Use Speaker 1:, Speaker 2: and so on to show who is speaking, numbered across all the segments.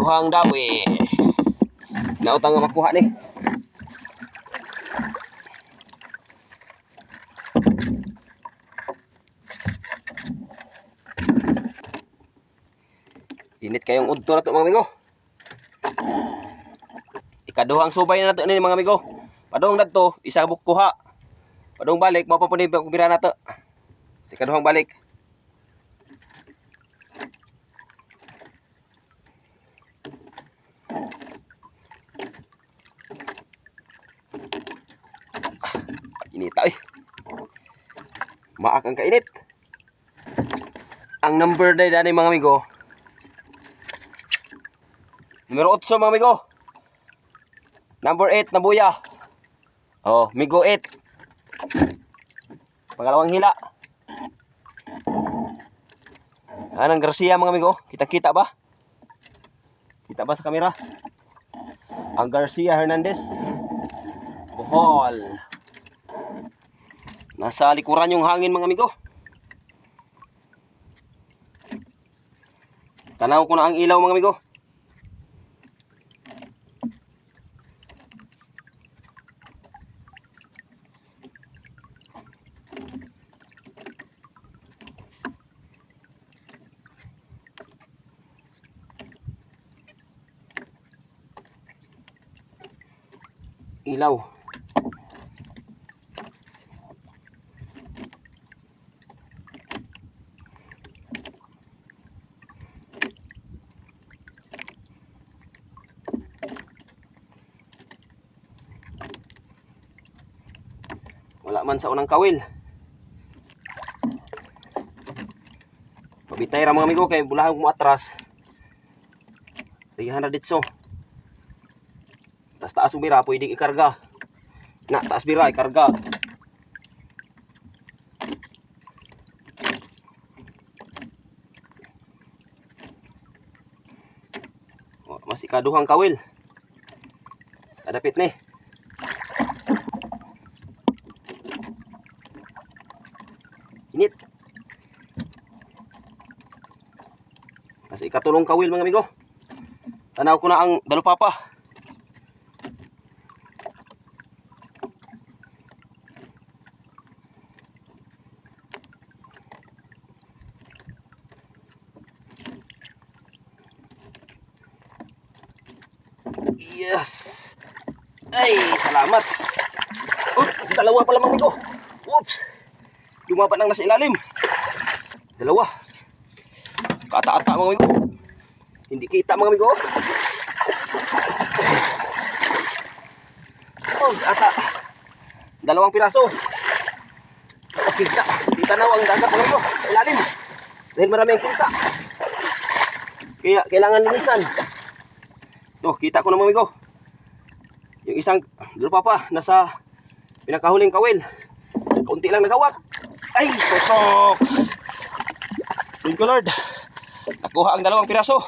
Speaker 1: Ikaduhang dawi. Nautang nga makuha ni. Init kayong udto na to mga amigo. Ikaduhang subay na to ni mga amigo. Padong dagto, isa buk kuha. Padong balik, mo pa po ni bira na to. Si kaduhang balik. Inita eh. Maak ang kainit. Ang number na dani mga amigo. Numero 8 mga amigo. Number 8 na buya. Oh, migo 8. Pangalawang hila. Anang Garcia mga amigo. Kita-kita ba? Kita ba sa kamera? Ang Garcia Hernandez. Bohol. Nasa likuran yung hangin mga amigo. Tanaw ko na ang ilaw mga amigo. Ilaw. Wala man sa unang kawil. Pabitay ra mga amigo kay bulahan ko atras. Sige na ditso. Taas taas bira pwede ikarga. Na taas bira ikarga. O, mas ikaduhang kawil. Adapit ni. Init. Kasi ikatulong kawil mga amigo. Tanaw ko na ang dalupapa. Yes. Ay, salamat. Oops, dalawa pala mga amigo. Oops. Lumaba nang nasa ilalim. Dalawa. Kata-ata mga amigo. Hindi kita mga amigo. Oh, ata. Dalawang piraso. Oh, kita. Kita na ang dagat mga amigo. Ilalim. Dahil marami ang kita. Kaya kailangan linisan. Oh, kita ko na mga amigo. Yung isang dalawa pa nasa pinakahuling kawil. Kunti lang nagawak. Ay, tusok. Thank you Lord. Nakuha ang dalawang piraso.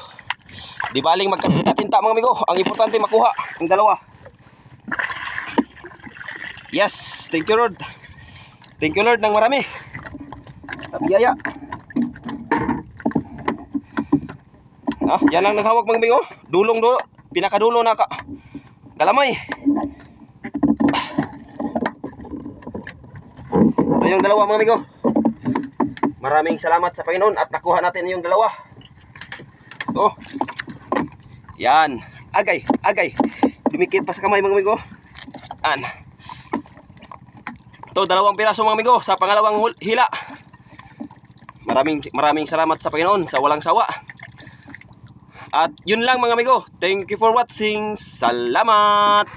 Speaker 1: Di baling magkatinta mga amigo. Ang importante makuha ang dalawa. Yes, thank you Lord. Thank you Lord ng marami. Sa biyaya. Ah, yan ang naghawak mga amigo. Dulong dulo. Pinakadulo na ka. Kalamay. Ito yung dalawa mga amigo. Maraming salamat sa Panginoon at nakuha natin yung dalawa. Oh. Yan. Agay, agay. Dumikit pa sa kamay mga amigo. An. Ito, dalawang piraso mga amigo sa pangalawang hila. Maraming maraming salamat sa Panginoon sa walang sawa. At yun lang mga amigo. Thank you for watching. Salamat!